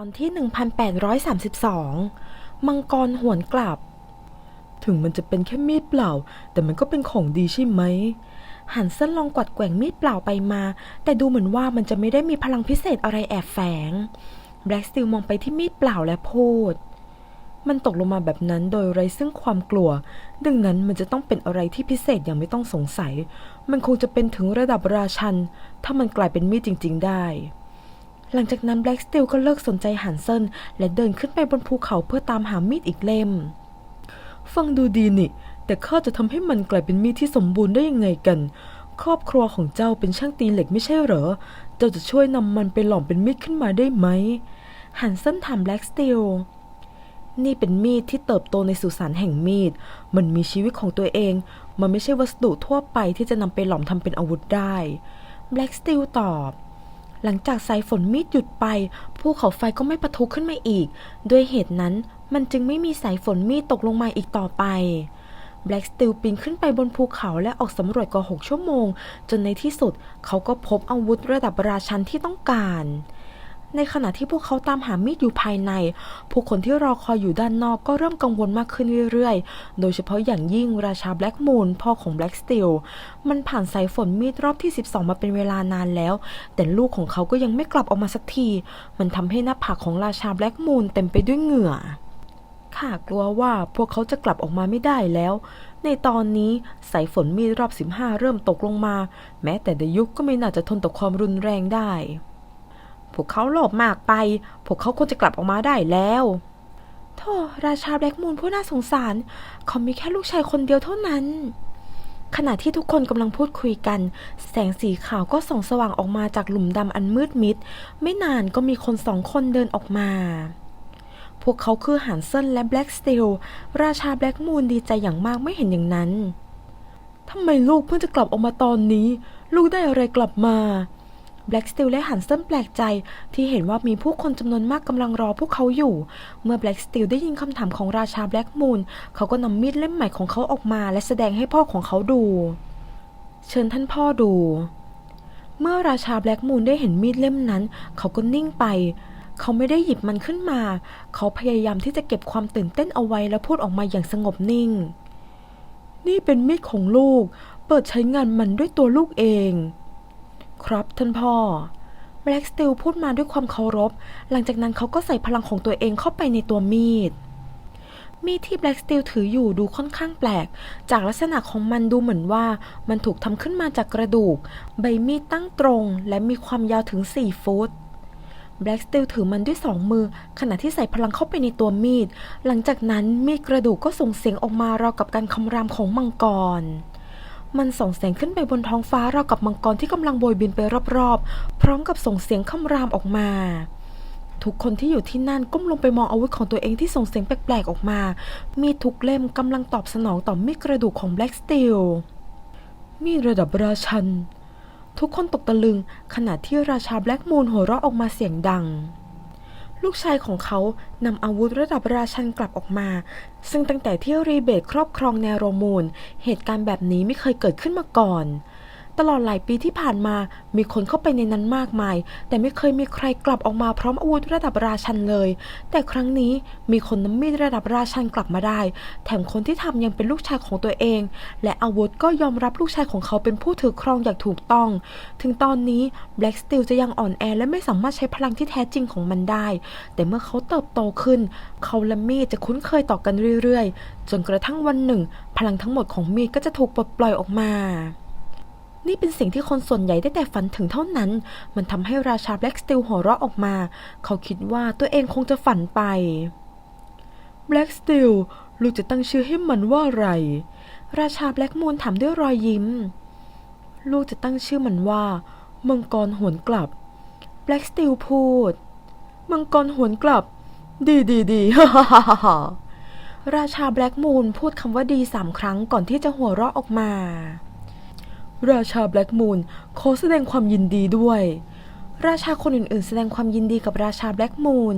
ตอนที่ 1832 มังกรหวนกลับ ถึงมันจะเป็นแค่มีดเปล่า แต่มันก็เป็นของดีใช่ไหม หันเส้นลองกวัดแกว่งมีดเปล่าไปมา แต่ดูเหมือนว่ามันจะไม่ได้มีพลังพิเศษอะไรแอบแฝง แบล็กสติลมองไปที่มีดเปล่าและพูด มันตกลงมาแบบนั้นโดยไร้ซึ่งความกลัว ดังนั้นมันจะต้องเป็นอะไรที่พิเศษอย่างไม่ต้องสงสัย มันคงจะเป็นถึงระดับราชัน ถ้ามันกลายเป็นมีดจริง ๆ ได้ หลังจากนั้นแบล็กสติลก็เลิกสนใจหันเซนและเดินขึ้นไปบนภูเขาเพื่อตามหามีดอีกเล่ม ฟังดูดีนี่ แต่ข้าจะทำให้มันกลายเป็นมีดที่สมบูรณ์ได้ยังไงกัน ครอบครัวของเจ้าเป็นช่างตีเหล็กไม่ใช่เหรอ เจ้าจะช่วยนำมันไปหล่อมเป็นมีดขึ้นมาได้ไหม หันเซนถามแบล็กสติลนี่เป็นมีดที่เติบโตในสุสานแห่งมีด มันมีชีวิตของตัวเอง มันไม่ใช่วัสดุทั่วไปที่จะนำไปหลอมทำเป็นอาวุธได้ แบล็กสติลตอบ หลังจากสายฝนมีดหยุดไป ภูเขาไฟก็ไม่ปะทุขึ้นมาอีก ด้วยเหตุนั้นมันจึงไม่มีสายฝนมีดตกลงมาอีกต่อไปแบล็กสติลปีนขึ้นไปบนภูเขาและออกสำรวจกว่าหกชั่วโมง จนในที่สุดเขาก็พบอาวุธระดับราชันที่ต้องการ ในขณะที่พวกเขาตามหามีดอยู่ภายใน ผู้คนที่รอคอยอยู่ด้านนอกก็เริ่มกังวลมากขึ้นเรื่อยๆ โดยเฉพาะอย่างยิ่งราชาแบล็กมูนพ่อของแบล็กสติลมันผ่านสายฝนมีดรอบที่ 12 มาเป็นเวลานานแล้ว แต่ลูกของเขาก็ยังไม่กลับออกมาสักที มันทำให้หน้าผากของราชาแบล็กมูนเต็มไปด้วยเหงื่อข้ากลัวว่าพวกเขาจะกลับออกมาไม่ได้แล้ว ในตอนนี้สายฝนมีรอบ 15 เริ่มตกลงมา แม้แต่ดยุคก็ไม่น่าจะทนต่อความรุนแรงได้ วกเขาโลภมากไป พวกเขาควรจะกลับออกมาได้แล้วโธ่ราชาแบล็กมูนผู้น่าสงสาร เขามีแค่ลูกชายคนเดียวเท่านั้น ขณะที่ทุกคนกำลังพูดคุยกัน แสงสีขาวก็ส่องสว่างออกมาจากหลุมดำอันมืดมิด ไม่นานก็มีคนสองคนเดินออกมา พวกเขาคือหันเซนและแบล็กสตีลราชาแบล็กมูนดีใจอย่างมากไม่เห็นอย่างนั้นทำไมลูกเพิ่งจะกลับออกมาตอนนี้ ลูกได้อะไรกลับมา แบล็กสติลและฮันเซนแปลกใจที่เห็นว่ามีผู้คนจำนวนมากกำลังรอพวกเขาอยู่ เมื่อแบล็กสติลได้ยินคำถามของราชาแบล็กมูนเขาก็นำมีดเล่มใหม่ของเขาออกมา และแสดงให้พ่อของเขาดู เชิญท่านพ่อดู เมื่อราชาแบล็กมูนได้เห็นมีดเล่มนั้น เขาก็นิ่งไป เขาไม่ได้หยิบมันขึ้นมา เขาพยายามที่จะเก็บความตื่นเต้นเอาไว้แล้วพูดออกมาอย่างสงบนิ่ง นี่เป็นมีดของลูก เปิดใช้งานมันด้วยตัวลูกเอง ครับท่านพ่อแบล็กสติลพูดมาด้วยความเคารพ หลังจากนั้นเขาก็ใส่พลังของตัวเองเข้าไปในตัวมีด มีดที่แบล็กสติลถืออยู่ดูค่อนข้างแปลก จากลักษณะของมันดูเหมือนว่ามันถูกทำขึ้นมาจากกระดูก ใบมีดตั้งตรง และมีความยาวถึง 4 ฟุตแบล็กสติลถือมันด้วยสองมือ ขณะที่ใส่พลังเข้าไปในตัวมีด หลังจากนั้นมีดกระดูกก็ส่งเสียงออกมาราวกับการคำรามของมังกร มันส่องแสงขึ้นไปบนท้องฟ้าราวกับมังกรที่กำลังโบยบินไปรอบๆ พร้อมกับส่งเสียงคำรามออกมา ทุกคนที่อยู่ที่นั่นก้มลงไปมองอาวุธของตัวเองที่ส่งเสียงแปลกๆออกมา มีทุกเล่มกำลังตอบสนองต่อมีดกระดูกของแบล็กสตีล มีดระดับราชัน ทุกคนตกตะลึงขณะที่ราชาแบล็กมูนหัวเราะออกมาเสียงดัง ลูกชายของเขานำอาวุธระดับราชันกลับออกมา ซึ่งตั้งแต่ที่รีเบตครอบครองแนโรมูล เหตุการณ์แบบนี้ไม่เคยเกิดขึ้นมาก่อน ตลอดหลายปีที่ผ่านมา มีคนเข้าไปในนั้นมากมาย แต่ไม่เคยมีใครกลับออกมาพร้อมอาวุธระดับราชันเลย แต่ครั้งนี้มีคนนำมีดระดับราชันกลับมาได้ แถมคนที่ทำยังเป็นลูกชายของตัวเอง และอาวุธก็ยอมรับลูกชายของเขาเป็นผู้ถือครองอย่างถูกต้อง ถึงตอนนี้ Black Steel จะยังอ่อนแอและไม่สามารถใช้พลังที่แท้จริงของมันได้ แต่เมื่อเขาเติบโตขึ้น เขาและมีดจะคุ้นเคยต่อกันเรื่อยๆ จนกระทั่งวันหนึ่ง พลังทั้งหมดของมีดก็จะถูกปลดปล่อยออกมา นี่เป็นสิ่งที่คนส่วนใหญ่ได้แต่ฝันถึงเท่านั้น มันทำให้ราชาแบล็กสติลหัวเราะออกมา เขาคิดว่าตัวเองคงจะฝันไป Black Steel ลูกจะตั้งชื่อให้มันว่าอะไร ราชาแบล็กมูนถามด้วยรอยยิ้ม ลูกจะตั้งชื่อมันว่า มังกรหวนกลับ แบล็กสติลพูด มังกรหวนกลับ ดีดีดีฮ่าฮ่าฮ่าราชาแบล็กมูนพูดคำว่าดีสามครั้งก่อนที่จะหัวเราะออกมา ราชาแบล็กมูนขอแสดงความยินดีด้วย ราชาคนอื่นๆ แสดงความยินดีกับราชาแบล็กมูน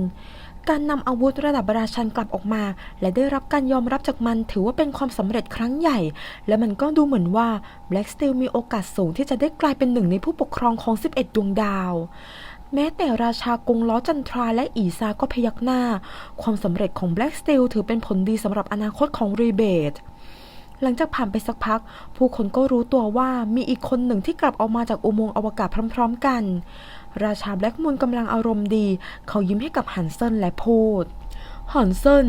การนำอาวุธระดับราชันกลับออกมา และได้รับการยอมรับจากมันถือว่าเป็นความสำเร็จครั้งใหญ่ และมันก็ดูเหมือนว่า Black Steel มีโอกาสสูงที่จะได้กลายเป็นหนึ่งในผู้ปกครองของ 11 ดวงดาว แม้แต่ราชากงล้อจันทราและอีซาก็พยักหน้า ความสำเร็จของ Black Steel ถือเป็นผลดีสำหรับอนาคตของรีเบท หลังจากผ่านไปสักพัก ผู้คนก็รู้ตัวว่ามีอีกคนหนึ่งที่กลับออกมาจากอุโมงค์อวกาศพร้อม ๆ กัน ราชาแบล็กมูนกำลังอารมณ์ดี เขายิ้มให้กับฮันเซนและพูดฮันเซน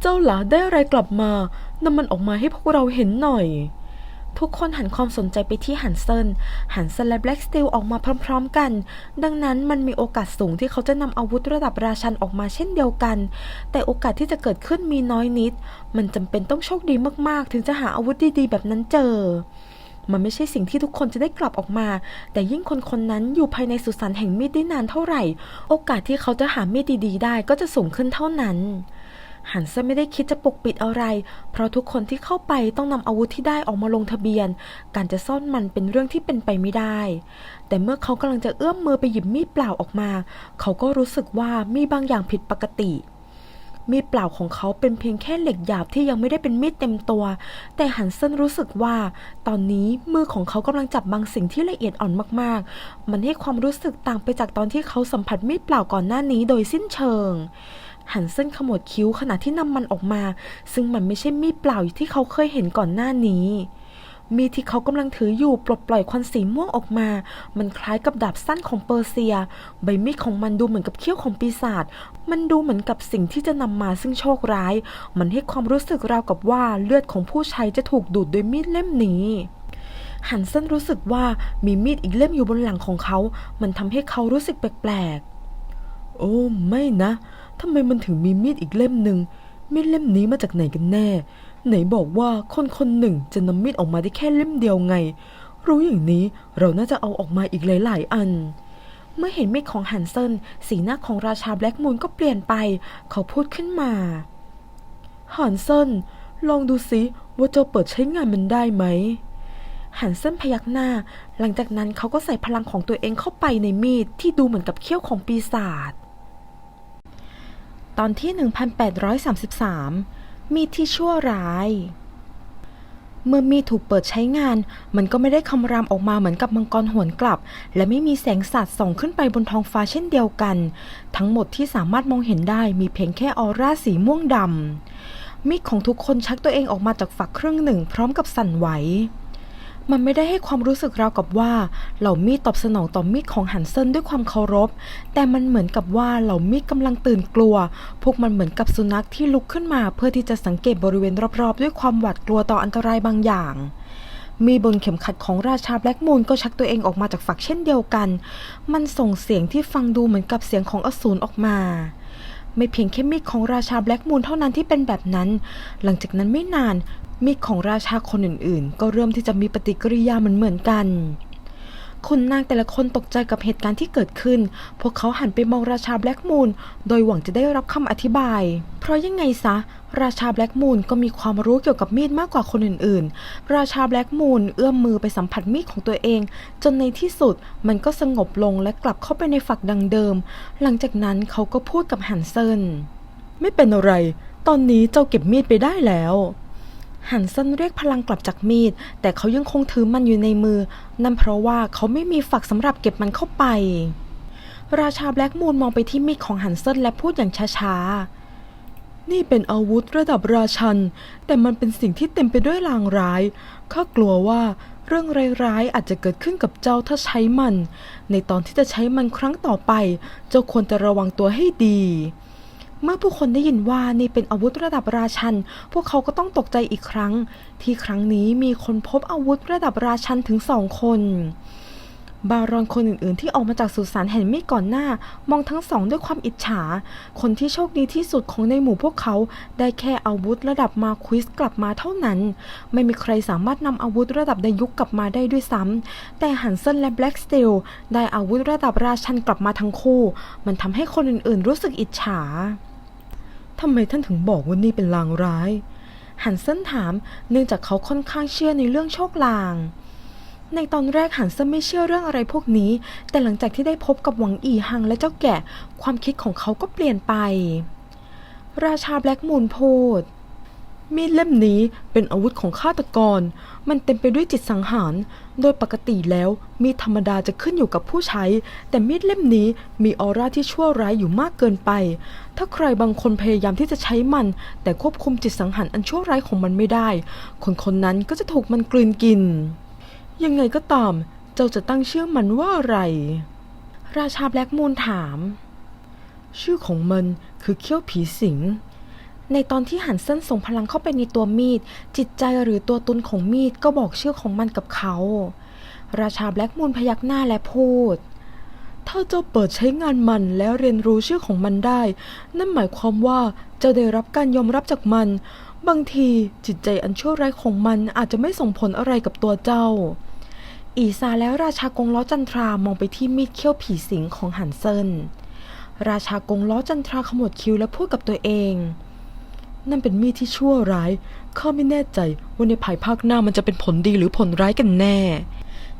เจ้าหลาได้อะไรกลับมานำมันออกมาให้พวกเราเห็นหน่อย ทุกคนหันความสนใจไปที่ฮันเซนฮันเซนและแบล็กสตีลออกมาพร้อมๆกัน ดังนั้นมันมีโอกาสสูงที่เขาจะนำอาวุธระดับราชันออกมาเช่นเดียวกัน แต่โอกาสที่จะเกิดขึ้นมีน้อยนิด มันจำเป็นต้องโชคดีมากๆ ถึงจะหาอาวุธดีๆ แบบนั้นเจอมันไม่ใช่สิ่งที่ทุกคนจะได้กลับออกมา แต่ยิ่งคนคนนั้นอยู่ภายในสุสานแห่งมีดได้นานเท่าไหร่ โอกาสที่เขาจะหามีดดีๆ ได้ก็จะสูงขึ้นเท่านั้น หันเซนไม่ได้คิดจะปกปิดอะไร เพราะทุกคนที่เข้าไปต้องนำอาวุธที่ได้ออกมาลงทะเบียน การจะซ่อนมันเป็นเรื่องที่เป็นไปไม่ได้ แต่เมื่อเขากำลังจะเอื้อมมือไปหยิบมีดเปล่าออกมา เขาก็รู้สึกว่ามีบางอย่างผิดปกติมีดเปล่าของเขาเป็นเพียงแค่เหล็กหยาบที่ยังไม่ได้เป็นมีดเต็มตัว แต่ฮันเซนรู้สึกว่า ตอนนี้มือของเขากำลังจับบางสิ่งที่ละเอียดอ่อนมากๆ มันให้ความรู้สึกต่างไปจากตอนที่เขาสัมผัสมีดเปล่าก่อนหน้านี้โดยสิ้นเชิง หันเส้นขมวดคิ้วขณะที่นำมันออกมา ซึ่งมันไม่ใช่มีดเปล่าที่เขาเคยเห็นก่อนหน้านี้ มีดที่เขากำลังถืออยู่ปลดปล่อยควันสีม่วงออกมา มันคล้ายกับดาบสั้นของเปอร์เซีย ใบมีดของมันดูเหมือนกับเขี้ยวของปีศาจ มันดูเหมือนกับสิ่งที่จะนำมาซึ่งโชคร้าย มันให้ความรู้สึกราวกับว่าเลือดของผู้ใช้จะถูกดูดโดยมีดเล่มนี้หันเส้นรู้สึกว่ามีมีดอีกเล่มอยู่บนหลังของเขา มันทำให้เขารู้สึกแปลกๆ โอ้ ไม่นะ ทำไมมันถึงมีมีดอีกเล่มหนึ่งมีดเล่มนี้มาจากไหนกันแน่ ไหนบอกว่าคนคนหนึ่งจะนำมีดออกมาได้แค่เล่มเดียวไง รู้อย่างนี้เราน่าจะเอาออกมาอีกหลาย ๆ อัน เมื่อเห็นมีดของฮันเซนสีหน้าของราชาแบล็กมูนก็เปลี่ยนไป เขาพูดขึ้นมาฮันเซนลองดูสิว่าเจ้าเปิดใช้งานมันได้ไหมฮันเซนพยักหน้า หลังจากนั้นเขาก็ใส่พลังของตัวเองเข้าไปในมีดที่ดูเหมือนกับเขี้ยวของปีศาจ ตอนที่ 1833 มีดที่ชั่วร้าย เมื่อมีดถูกเปิดใช้งาน มันก็ไม่ได้คำรามออกมาเหมือนกับมังกรหวนกลับ และไม่มีแสงสาดส่องขึ้นไปบนท้องฟ้าเช่นเดียวกัน ทั้งหมดที่สามารถมองเห็นได้มีเพียงแค่ออร่าสีม่วงดำมีดของทุกคนชักตัวเองออกมาจากฝักเครึ่องหนึ่งพร้อมกับสั่นไหว มันไม่ได้ให้ความรู้สึกราวกับว่า เหล่ามีดตอบสนองต่อมีดของฮันเซินด้วยความเคารพ แต่มันเหมือนกับว่าเหล่ามีดกำลังตื่นกลัว พวกมันเหมือนกับสุนัขที่ลุกขึ้นมา เพื่อที่จะสังเกตบริเวณรอบๆ ด้วยความหวาดกลัวต่ออันตรายบางอย่างมีบนเข็มขัดของราชาแบล็กมูนก็ชักตัวเองออกมาจากฝักเช่นเดียวกัน มันส่งเสียงที่ฟังดูเหมือนกับเสียงของอสูรออกมา ไม่เพียงแค่มีดของราชาแบล็กมูนเท่านั้นที่เป็นแบบนั้น หลังจากนั้นไม่นาน มีดของราชาคนอื่นๆ ก็เริ่มที่จะมีปฏิกิริยาเหมือนเหมือนๆกันคุณนางแต่ละคนตกใจกับเหตุการณ์ที่เกิดขึ้น พวกเขาหันไปมองราชาแบล็กมูน โดยหวังจะได้รับคำอธิบาย เพราะยังไงซะ ราชาแบล็กมูนก็มีความรู้เกี่ยวกับมีดมากกว่าคนอื่นๆ ราชาแบล็กมูนเอื้อมมือไปสัมผัสมีดของตัวเอง จนในที่สุดมันก็สงบลงและกลับเข้าไปในฝักดังเดิม หลังจากนั้นเขาก็พูดกับฮันเซนไม่เป็นอะไร ตอนนี้เจ้าเก็บมีดไปได้แล้ว ฮันเซนเรียกพลังกลับจากมีด แต่เขายังคงถือมันอยู่ในมือ นั่นเพราะว่าเขาไม่มีฝักสำหรับเก็บมันเข้าไป ราชาแบล็กมูนมองไปที่มีดของฮันเซนและพูดอย่างช้านี่เป็นอาวุธระดับราชัน แต่มันเป็นสิ่งที่เต็มไปด้วยลางร้าย ข้ากลัวว่าเรื่องร้ายๆอาจจะเกิดขึ้นกับเจ้าถ้าใช้มัน ในตอนที่จะใช้มันครั้งต่อไป เจ้าควรจะระวังตัวให้ดี เมื่อผู้คนได้ยินว่านี่เป็นอาวุธระดับราชัน พวกเขาก็ต้องตกใจอีกครั้ง ที่ครั้งนี้มีคนพบอาวุธระดับราชันถึงสองคนบารอนคนอื่นๆ ที่ออกมาจากสุสานแห่งมีดก่อนหน้า มองทั้งสองด้วยความอิจฉา คนที่โชคดีที่สุดของในหมู่พวกเขา ได้แค่อาวุธระดับมาควิสกลับมาเท่านั้น ไม่มีใครสามารถนำอาวุธระดับไดยุคกลับมาได้ด้วยซ้ำแต่ฮันเซนและแบล็กสตีลได้อาวุธระดับราชันกลับมาทั้งคู่ มันทำให้คนอื่นๆ รู้สึกอิจฉา ทำไมท่านถึงบอกว่านี่เป็นลางร้าย หันเซนถามเนื่องจากเขาค่อนข้างเชื่อในเรื่องโชคลาง ในตอนแรกหันเซนไม่เชื่อเรื่องอะไรพวกนี้ แต่หลังจากที่ได้พบกับหวังอีหังและเจ้าแก่ ความคิดของเขาก็เปลี่ยนไป ราชาแบล็กมูนพูด มีดเล่มนี้เป็นอาวุธของฆาตกร มันเต็มไปด้วยจิตสังหาร โดยปกติแล้วมีดธรรมดาจะขึ้นอยู่กับผู้ใช้ แต่มีดเล่มนี้มีออร่าที่ชั่วร้ายอยู่มากเกินไป ถ้าใครบางคนพยายามที่จะใช้มัน แต่ควบคุมจิตสังหารอันชั่วร้ายของมันไม่ได้ คนคนนั้นก็จะถูกมันกลืนกิน ยังไงก็ตาม เจ้าจะตั้งชื่อมันว่าอะไร ราชาแบล็กมูนถาม ชื่อของมันคือเขี้ยวผีสิง ในตอนที่หันเส้นส่งพลังเข้าไปในตัวมีด จิตใจหรือตัวตนของมีดก็บอกชื่อของมันกับเขา ราชาแบล็กมูนพยักหน้าและพูด ถ้าเจ้าเปิดใช้งานมันแล้วเรียนรู้ชื่อของมันได้ นั่นหมายความว่าเจะได้รับการยอมรับจากมัน บางทีจิตใจอันชั่วร้ายของมันอาจจะไม่ส่งผลอะไรกับตัวเจ้า อีซาแล้วราชากงล้อจันทรามองไปที่มีดเขี้ยวผีสิงของหันเซินราชากงล้อจันทราขมวดคิ้วและพูดกับตัวเอง นั่นเป็นมีดที่ชั่วร้าย ข้าไม่แน่ใจว่าในภายภาคหน้ามันจะเป็นผลดีหรือผลร้ายกันแน่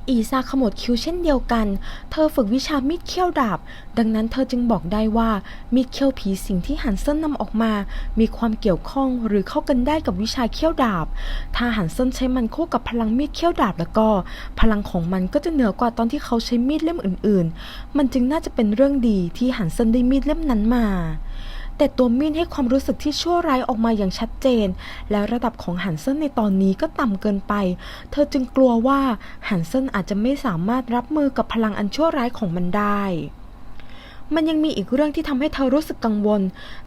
อีซาขมวดคิ้วเช่นเดียวกัน เธอฝึกวิชามีดเขี้ยวดาบ ดังนั้นเธอจึงบอกได้ว่ามีดเขี้ยวผีสิ่งที่หันเซินนำออกมา มีความเกี่ยวข้องหรือเข้ากันได้กับวิชาเขี้ยวดาบ ถ้าหันเซินใช้มันคู่กับพลังมีดเขี้ยวดาบแล้วก็ พลังของมันก็จะเหนือกว่าตอนที่เขาใช้มีดเล่มอื่น ๆ มันจึงน่าจะเป็นเรื่องดีที่หันเซินได้มีดเล่มนั้นมา แต่ตัวมีนให้ความรู้สึกที่ชั่วร้ายออกมาอย่างชัดเจน และระดับของหันเซนในตอนนี้ก็ต่ำเกินไป เธอจึงกลัวว่าหันเซนอาจจะไม่สามารถรับมือกับพลังอันชั่วร้ายของมันได้ มันยังมีอีกเรื่องที่ทำให้เธอรู้สึกกังวล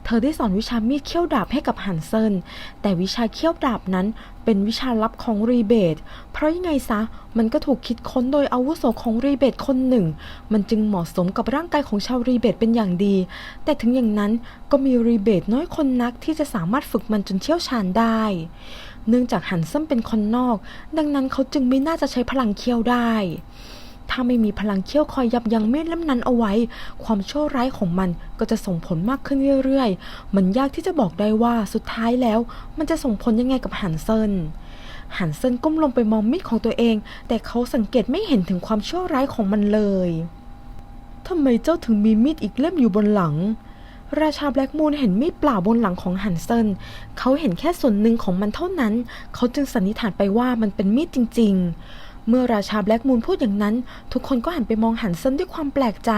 เธอได้สอนวิชามีดเขี้ยวดาบให้กับหันเซนแต่วิชาเขี้ยวดาบนั้นเป็นวิชาลับของรีเบตเพราะยังไงซะ มันก็ถูกคิดค้นโดยอาวุโสของรีเบตคนหนึ่ง มันจึงเหมาะสมกับร่างกายของชาวรีเบตเป็นอย่างดี แต่ถึงอย่างนั้นก็มีรีเบตน้อยคนนักที่จะสามารถฝึกมันจนเชี่ยวชาญได้ เนื่องจากหันเซนเป็นคนนอก ดังนั้นเขาจึงไม่น่าจะใช้พลังเคี้ยวได้ ถ้าไม่มีพลังเขี้ยวคอยยับยั้งมีดเล่มนั้นเอาไว้ ความชั่วร้ายของมันก็จะส่งผลมากขึ้นเรื่อยๆ มันยากที่จะบอกได้ว่าสุดท้ายแล้ว มันจะส่งผลยังไงกับหันเซนหันเซนก้มลงไปมองมีดของตัวเอง แต่เขาสังเกตไม่เห็นถึงความชั่วร้ายของมันเลยทำไมเจ้าถึงมีมีดอีกเล่มอยู่บนหลัง ราชาแบล็กมูนเห็นมีดเปล่าบนหลังของฮันเซนเขาเห็นแค่ส่วนหนึ่งของมันเท่านั้น เขาจึงสันนิษฐานไปว่ามันเป็นมีดจริง ๆ เมื่อราชาแบล็กมูนพูดอย่างนั้น ทุกคนก็หันไปมองฮันเซนด้วยความแปลกใจ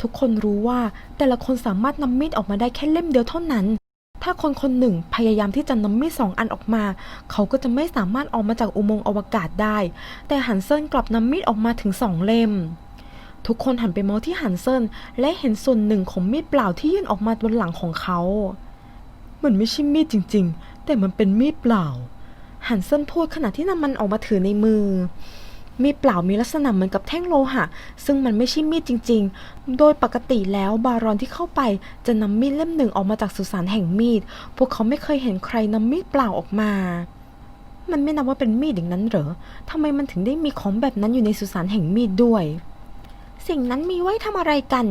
ทุกคนรู้ว่าแต่ละคนสามารถนำมีดออกมาได้แค่เล่มเดียวเท่านั้น ถ้าคนคนหนึ่งพยายามที่จะนำมีดสองอันออกมา เขาก็จะไม่สามารถออกมาจากอุโมงค์อวกาศได้ แต่ฮันเซินกลับนำมีดออกมาถึงสองเล่มทุกคนหันไปมองที่ฮันเซินและเห็นส่วนหนึ่งของมีดเปล่าที่ยื่นออกมาบนหลังของเขา มันไม่ใช่มีดจริง ๆ แต่มันเป็นมีดเปล่าฮันเซินพูดขณะที่นำมันออกมาถือในมือ มีดเปล่ามีลักษณะเหมือนกับแท่งโลหะ ซึ่งมันไม่ใช่มีดจริง ๆ โดยปกติแล้วบารอนที่เข้าไปจะนำมีดเล่มหนึ่งออกมาจากสุสานแห่งมีด พวกเขาไม่เคยเห็นใครนำมีดเปล่าออกมามันไม่นับว่าเป็นมีดอย่างนั้นเหรอ ทำไมมันถึงได้มีของแบบนั้นอยู่ในสุสานแห่งมีดด้วย สิ่งนั้นมีไว้ทำอะไรกัน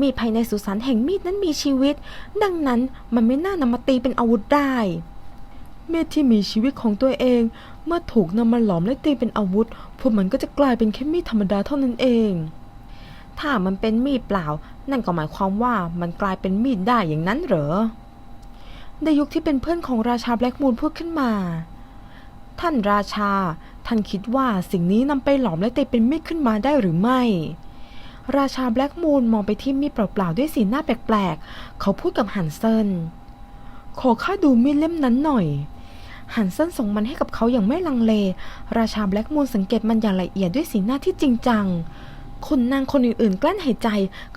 มีดภายในสุสานแห่งมีดนั้นมีชีวิต ดังนั้นมันไม่น่านำมาตีเป็นอาวุธได้ มีดที่มีชีวิตของตัวเอง เมื่อถูกนำมาหลอมและตีเป็นอาวุธ พวกมันก็จะกลายเป็นแค่มีดธรรมดาเท่านั้นเอง ถ้ามันเป็นมีดเปล่า นั่นก็หมายความว่ามันกลายเป็นมีดได้อย่างนั้นเหรอในยุคที่เป็นเพื่อนของราชาแบล็กมูนพูดขึ้นมา ท่านราชา ท่านคิดว่าสิ่งนี้นำไปหลอมและตีเป็นมีดขึ้นมาได้หรือไม่ ราชาแบล็กมูนมองไปที่มีดเปล่าๆด้วยสีหน้าแปลกๆ เขาพูดกับฮันเซนขอข้าดูมีดเล่มนั้นหน่อย ฮันเซนส่งมันให้กับเขาอย่างไม่ลังเล ราชาแบล็กมูนสังเกตมันอย่างละเอียดด้วยสีหน้าที่จริงจังคุณนางคนอื่นๆ กลั้นหายใจ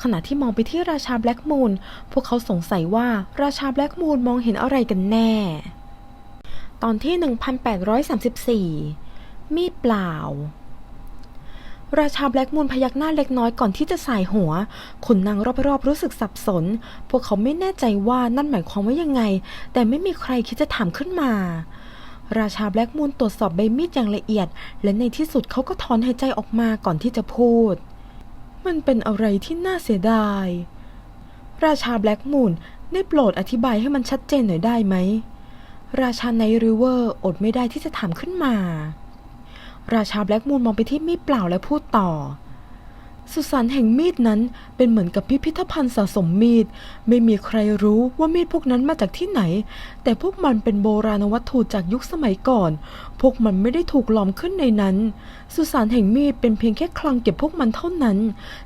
ขณะที่มองไปที่ราชาแบล็กมูนพวกเขาสงสัยว่าราชาแบล็กมูนมองเห็นอะไรกันแน่ ตอนที่ 1834 มีดเปล่า ราชาแบล็กมูนพยักหน้าเล็กน้อยก่อนที่จะสายหัวขุนนางรอบๆรู้สึกสับสน พวกเขาไม่แน่ใจว่านั่นหมายความว่ายังไง แต่ไม่มีใครคิดจะถามขึ้นมา ราชาแบล็กมูนตรวจสอบใบมีดอย่างละเอียด และในที่สุดเขาก็ถอนหายใจออกมาก่อนที่จะพูด มันเป็นอะไรที่น่าเสียดาย ราชาแบล็กมูนได้โปรดอธิบายให้มันชัดเจนหน่อยได้ไหม ราชาไนริเวอร์อดไม่ได้ที่จะถามขึ้นมา ราชาแบล็กมูนมองไปที่มีดเปล่าและพูดต่อ สุสานแห่งมีดนั้นเป็นเหมือนกับพิพิธภัณฑ์สะสมมีด ไม่มีใครรู้ว่ามีดพวกนั้นมาจากที่ไหน แต่พวกมันเป็นโบราณวัตถุจากยุคสมัยก่อน พวกมันไม่ได้ถูกหลอมขึ้นในนั้น สุสานแห่งมีดเป็นเพียงแค่คลังเก็บพวกมันเท่านั้น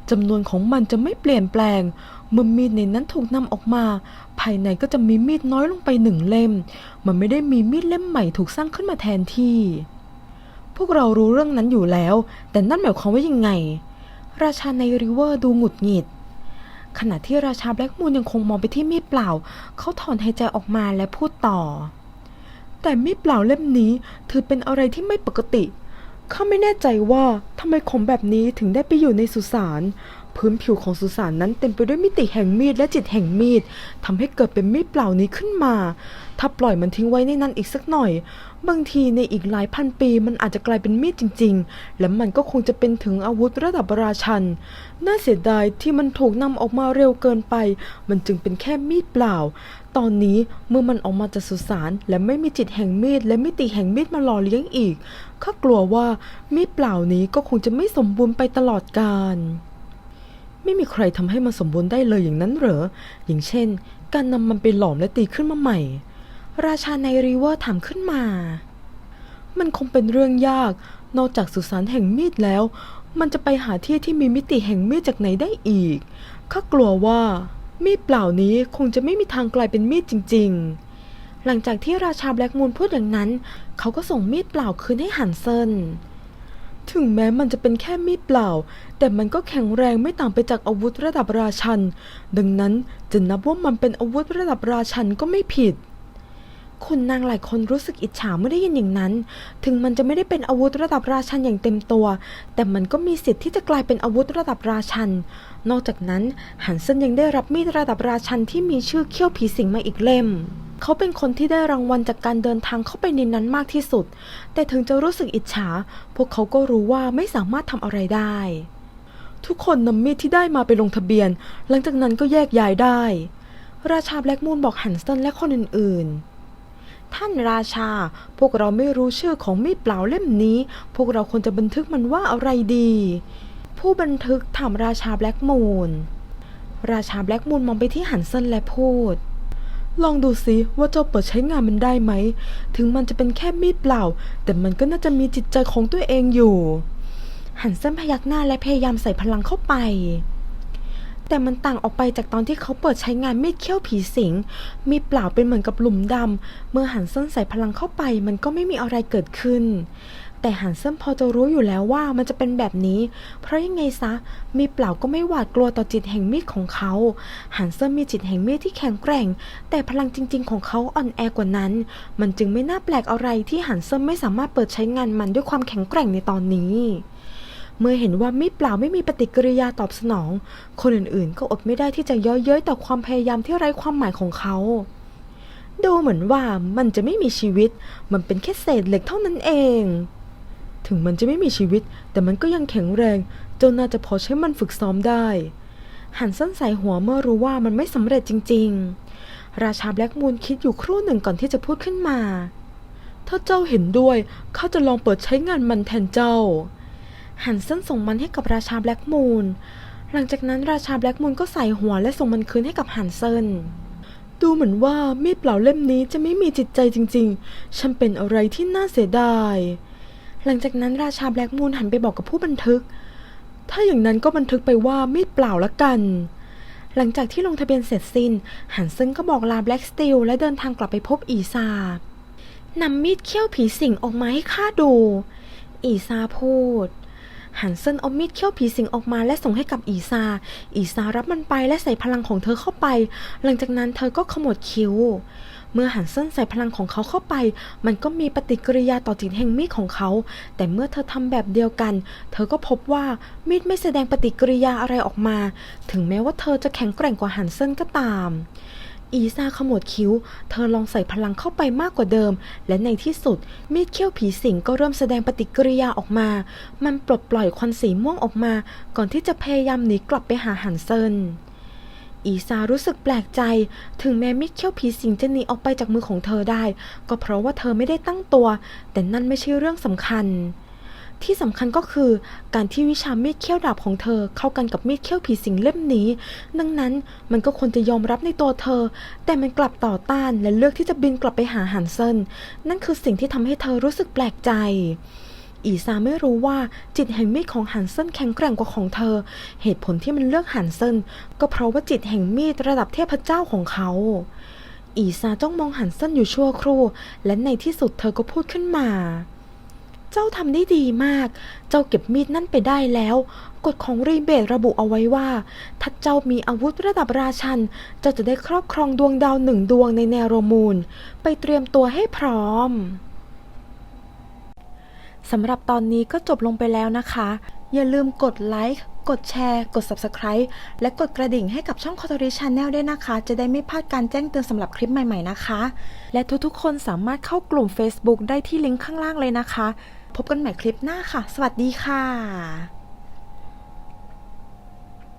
จำนวนของมันจะไม่เปลี่ยนแปลง เมื่อมีดในนั้นถูกนำออกมา ภายในก็จะมีมีดน้อยลงไปหนึ่งเล่ม มันไม่ได้มีมีดเล่มใหม่ถูกสร้างขึ้นมาแทนที่ พวกเรารู้เรื่องนั้นอยู่แล้ว แต่นั่นหมายความว่ายังไง ราชาในริเวอร์ดูหงุดหงิด ขณะที่ราชาแบล็กมูนยังคงมองไปที่มีดเปล่า เขาถอนหายใจออกมาและพูดต่อ แต่มีดเปล่าเล่มนี้ถือเป็นอะไรที่ไม่ปกติข้าไม่แน่ใจว่าทำไมของแบบนี้ถึงได้ไปอยู่ในสุสาน พื้นผิวของสุสานนั้นเต็มไปด้วยมิติแห่งมีดและจิตแห่งมีดทำให้เกิดเป็นมีดเปล่านี้ขึ้นมา ถ้าปล่อยมันทิ้งไว้ในนั้นอีกสักหน่อย บางทีในอีกหลายพันปีมันอาจจะกลายเป็นมีดจริง ๆ และมันก็คงจะเป็นถึงอาวุธระดับราชัน น่าเสียดายที่มันถูกนำออกมาเร็วเกินไป มันจึงเป็นแค่มีดเปล่า ตอนนี้เมื่อมันออกมาจากสุสานและไม่มีจิตแห่งมีดและมิติแห่งมีดมาหล่อเลี้ยงอีกข้ากลัวว่ามีดเปล่านี้ก็คงจะไม่สมบูรณ์ไปตลอดกาล ไม่มีใครทำให้มันสมบูรณ์ได้เลยอย่างนั้นเหรอ อย่างเช่น การนำมันไปหลอมและตีขึ้นมาใหม่ ราชาในริเวอร์ถามขึ้นมา มันคงเป็นเรื่องยาก นอกจากสุสานแห่งมีดแล้ว มันจะไปหาที่ที่มีมิติแห่งมีดจากไหนได้อีก ข้ากลัวว่า มีดเปล่านี้คงจะไม่มีทางกลายเป็นมีดจริง ๆ หลังจากที่ราชาแบล็กมูนพูดอย่างนั้น เขาก็ส่งมีดเปล่าคืนให้ฮันเซน ถึงแม้มันจะเป็นแค่มีดเปล่า แต่มันก็แข็งแรงไม่ต่างไปจากอาวุธระดับราชัน ดังนั้นจะนับว่ามันเป็นอาวุธระดับราชันก็ไม่ผิด คุณนางหลายคนรู้สึกอิจฉาเมื่อได้ยินอย่างนั้น ถึงมันจะไม่ได้เป็นอาวุธระดับราชันอย่างเต็มตัว แต่มันก็มีสิทธิ์ที่จะกลายเป็นอาวุธระดับราชัน นอกจากนั้นฮันเซนยังได้รับมีดระดับราชันที่มีชื่อเขี้ยวผีสิงมาอีกเล่ม เขาเป็นคนที่ได้รางวัลจากการเดินทางเข้าไปในนั้นมากที่สุด แต่ถึงจะรู้สึกอิจฉา พวกเขาก็รู้ว่าไม่สามารถทำอะไรได้ ทุกคนนำมีดที่ได้มาไปลงทะเบียน หลังจากนั้นก็แยกย้ายได้ ราชาแบล็กมูนบอกฮันเซนและคนอื่นๆท่านราชา พวกเราไม่รู้ชื่อของมีดเปล่าเล่มนี้ พวกเราควรจะบันทึกมันว่าอะไรดี ผู้บันทึกถามราชาแบล็กมูน ราชาแบล็กมูนมองไปที่ฮันเซนและพูด ลองดูสิว่าเจ้าเปิดใช้งานมันได้ไหม ถึงมันจะเป็นแค่มีดเปล่า แต่มันก็น่าจะมีจิตใจของตัวเองอยู่ หันเส้นพยักหน้าและพยายามใส่พลังเข้าไป แต่มันต่างออกไปจากตอนที่เขาเปิดใช้งานมีดเขี้ยวผีสิง มีดเปล่าเป็นเหมือนกับหลุมดำ เมื่อหันเส้นใส่พลังเข้าไป มันก็ไม่มีอะไรเกิดขึ้น แต่หันเส้นพอจะรู้อยู่แล้วว่ามันจะเป็นแบบนี้ เพราะยังไงซะ มีเปล่าก็ไม่หวาดกลัวต่อจิตแห่งมีดของเขา หันเซนมีจิตแห่งมีดที่แข็งแกร่ง แต่พลังจริง ๆ ของเขาอ่อนแอกว่านั้น มันจึงไม่น่าแปลกอะไรที่หันเซนไม่สามารถเปิดใช้งานมันด้วยความแข็งแกร่งในตอนนี้เมื่อเห็นว่ามีดเปล่าไม่มีปฏิกิริยาตอบสนอง คนอื่นๆ ก็อดไม่ได้ที่จะย้อเย้ยต่อความพยายามที่ไร้ความหมายของเขา ดูเหมือนว่ามันจะไม่มีชีวิต มันเป็นแค่เศษเหล็กเท่านั้นเอง ถึงมันจะไม่มีชีวิต แต่มันก็ยังแข็งแรง จนน่าจะพอใช้มันฝึกซ้อมได้ หันสั้นใส่หัวเมื่อรู้ว่ามันไม่สำเร็จจริง ๆ ราชาแบล็กมูนคิดอยู่ครู่หนึ่งก่อนที่จะพูดขึ้นมา ถ้าเจ้าเห็นด้วยข้าจะลองเปิดใช้งานมันแทนเจ้า หันสั้นส่งมันให้กับราชาแบล็กมูนหลังจากนั้นราชาแบล็กมูนก็ใส่หัวและส่งมันคืนให้กับฮันเซินดูเหมือนว่ามีดเปล่าเล่มนี้จะไม่มีจิตใจจริงๆ ฉันเป็นอะไรที่น่าเสียดาย หลังจากนั้นราชาแบล็กมูนหันไปบอกกับผู้บันทึก ถ้าอย่างนั้นก็บันทึกไปว่ามีดเปล่าละกัน หลังจากที่ลงทะเบียนเสร็จสิ้นฮันเซนก็บอกลาแบล็กสตีลและเดินทางกลับไปพบอีซานำมีดเขี้ยวผีสิงออกมาให้ข้าดู อีซาพูดฮันเซนเอามีดเขี้ยวผีสิงออกมาและส่งให้กับอีซา อีซารับมันไปและใส่พลังของเธอเข้าไป หลังจากนั้นเธอก็ขมวดคิ้ว เมื่อหันเส้นใส่พลังของเขาเข้าไป มันก็มีปฏิกิริยาต่อจิตแห่งมีดของเขา แต่เมื่อเธอทำแบบเดียวกัน เธอก็พบว่ามีดไม่แสดงปฏิกิริยาอะไรออกมา ถึงแม้ว่าเธอจะแข็งแกร่งกว่าหันเส้นก็ตามอีซาขมวดคิ้ว เธอลองใส่พลังเข้าไปมากกว่าเดิม และในที่สุด มีดเขี้ยวผีสิงก็เริ่มแสดงปฏิกิริยาออกมา มันปลดปล่อยควันสีม่วงออกมา ก่อนที่จะพยายามหนีกลับไปหาหันเซิน อีซารู้สึกแปลกใจ ถึงแม้มิดเขี้ยวผีสิงจะหนีออกไปจากมือของเธอได้ ก็เพราะว่าเธอไม่ได้ตั้งตัว แต่นั่นไม่ใช่เรื่องสำคัญ ที่สำคัญก็คือ การที่วิชามีดเขี้ยวดาบของเธอ เข้ากันกับมีดเขี้ยวผีสิงเล่มนี้ ดังนั้นมันก็ควรจะยอมรับในตัวเธอ แต่มันกลับต่อต้านและเลือกที่จะบินกลับไปหาฮันเซนนั่นคือสิ่งที่ทำให้เธอรู้สึกแปลกใจ อีซาไม่รู้ว่าจิตแห่งมีดของฮันเซนแข็งแกร่งกว่าของเธอ เหตุผลที่มันเลือกฮันเซนก็เพราะว่าจิตแห่งมีดระดับเทพเจ้าของเขา อีซาจ้องมองฮันเซนอยู่ชั่วครู่ และในที่สุดเธอก็พูดขึ้นมา เจ้าทำได้ดีมาก เจ้าเก็บมีดนั่นไปได้แล้ว กฎของรีเบตระบุเอาไว้ว่า ถ้าเจ้ามีอาวุธระดับราชัน เจ้าจะได้ครอบครองดวงดาวหนึ่งดวงในแนวโรมูนไปเตรียมตัวให้พร้อม สำหรับตอนนี้ก็จบลงไปแล้วนะคะ อย่าลืมกดไลค์ กดแชร์ กด Subscribe และกดกระดิ่งให้กับช่อง c o t o r i Channel ด้วยนะคะ จะได้ไม่พลาดการแจ้งเตือนสำหรับคลิปใหม่ๆนะคะ และทุกๆ คนสามารถเข้ากลุ่ม Facebook ได้ที่ลิงก์ข้างล่างเลยนะคะ พบกันใหม่คลิปหน้าค่ะ สวัสดีค่ะ